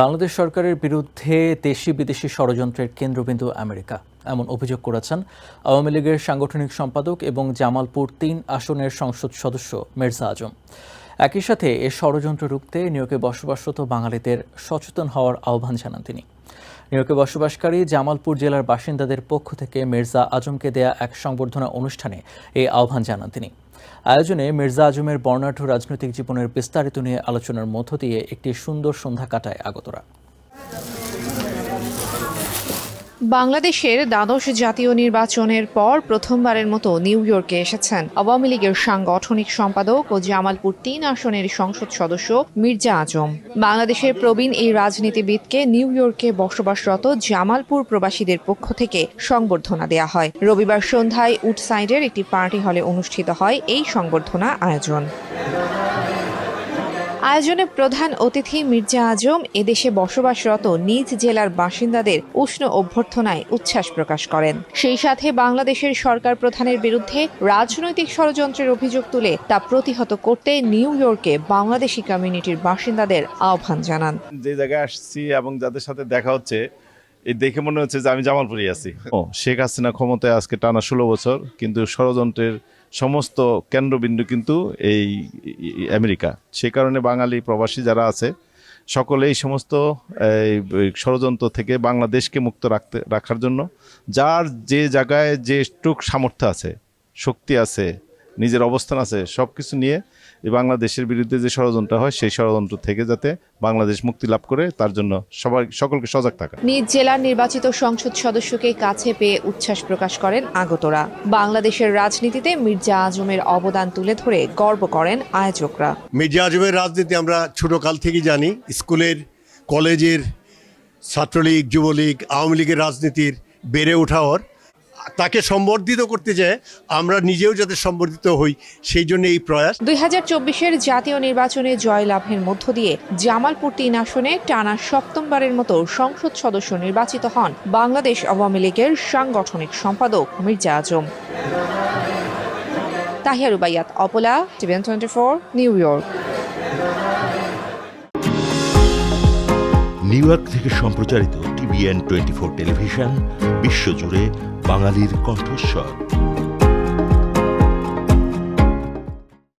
বাংলাদেশ সরকারের বিরুদ্ধে দেশি বিদেশি ষড়যন্ত্রের কেন্দ্রবিন্দু আমেরিকা। এমন অভিযোগ করেছেন আওয়ামী লীগের সাংগঠনিক সম্পাদক এবং জামালপুর তিন আসনের সংসদ সদস্য মির্জা আজম। একই সাথে এ ষড়যন্ত্র রুখতে নিয়োগে বসবাসরত বাঙালিদের সচেতন হওয়ার আহ্বান জানান তিনি। নিয়োগে বসবাসকারী জামালপুর জেলার বাসিন্দাদের পক্ষ থেকে মির্জা আজমকে দেয়া এক সংবর্ধনা অনুষ্ঠানে এই আহ্বান জানান তিনি। আয়োজনে মির্জা আজমের বর্ণাঢ্য রাজনৈতিক জীবনের বিস্তারিত নিয়ে আলোচনার মধ্য দিয়ে একটি সুন্দর সন্ধ্যা কাটায় আগতরা। বাংলাদেশের দ্বাদশ জাতীয় নির্বাচনের পর প্রথমবারের মতো নিউ ইয়র্কে এসেছেন। আওয়ামী লীগের সাংগঠনিক সম্পাদক ও জামালপুর তিন আসনের সংসদ সদস্য মির্জা আজম। বাংলাদেশের প্রবীণ এই রাজনীতিবিদকে নিউ ইয়র্কে বসবাসরত জামালপুর প্রবাসীদের পক্ষ থেকে সংবর্ধনা দেয়া হয়। রবিবার সন্ধ্যায় উডসাইডের একটি পার্টি হলে অনুষ্ঠিত হয় এই সংবর্ধনা আয়োজন। আয়োজনে প্রধান অতিথি মির্জা আজম এদেশে বসবাসরত নিজ জেলার বাসিন্দাদের উষ্ণ অভ্যর্থনায় উচ্ছ্বাস প্রকাশ করেন। সেই সাথে বাংলাদেশের সরকার প্রধানের বিরুদ্ধে রাজনৈতিক ষড়যন্ত্রের অভিযোগ তুলে তা প্রতিহত করতে নিউ ইয়র্কে বাংলাদেশি কমিউনিটির বাসিন্দাদের আহ্বান জানান। যে জায়গায় আসছি এবং যাদের সাথে দেখা হচ্ছে এই দেখে মনে হচ্ছে যে আমি জামালপুরে আছি। ও। শেখ হাসিনা ক্ষমতায় আজকে টানা ষোলো বছর কিন্তু ষড়যন্ত্রের সমস্ত কেন্দ্রবিন্দু কিন্তু এই আমেরিকা। সে কারণে বাঙালি প্রবাসী যারা আছে, সকলে এই সমস্ত ষড়যন্ত্র থেকে বাংলাদেশকে মুক্ত রাখতে, রাখার জন্য যার যে জায়গায় যে টুক সামর্থ্য আছে, শক্তি আছে নিজের অবস্থান আছে সব কিছু নিয়ে এই বাংলাদেশের বিরুদ্ধে যে ষড়যন্ত্র হয় সেই ষড়যন্ত্র থেকে যাতে বাংলাদেশ মুক্তি লাভ করে তার জন্য সবাই সকলকে সজাগ থাকা। নিজ জেলার নির্বাচিত সংসদ সদস্যকে কাছে পেয়ে উচ্ছ্বাস প্রকাশ করেন আগতরা। বাংলাদেশের রাজনীতিতে মির্জা আজমের অবদান তুলে ধরে গর্ব করেন আয়োজকরা। মির্জা আজমের রাজনীতি আমরা ছোটকাল থেকে জানি। স্কুলের কলেজের ছাত্রলীগ যুবলীগ আওয়ামী লীগের রাজনীতির বেড়ে ওঠার তাকে সম্বর্ধিত করতে যায় আমরা নিজেও যাতে সম্বর্ধিত হই সেই জন্য এই প্রয়াস। দুই হাজার চব্বিশের জাতীয় নির্বাচনে জয়লাভের মধ্য দিয়ে জামালপুর তিন আসনে টানা সপ্তমবারের মতো সংসদ সদস্য নির্বাচিত হন বাংলাদেশ আওয়ামী লীগের সাংগঠনিক সম্পাদক Mirza Azam. Tahia Rubaiyat Apala TVN twenty four New York. New York থেকে সম্প্রচারিত টিভিএন টোয়েন্টি ফোর টেলিভিশন বিশ্বজুড়ে বাঙালির কণ্ঠস্বর।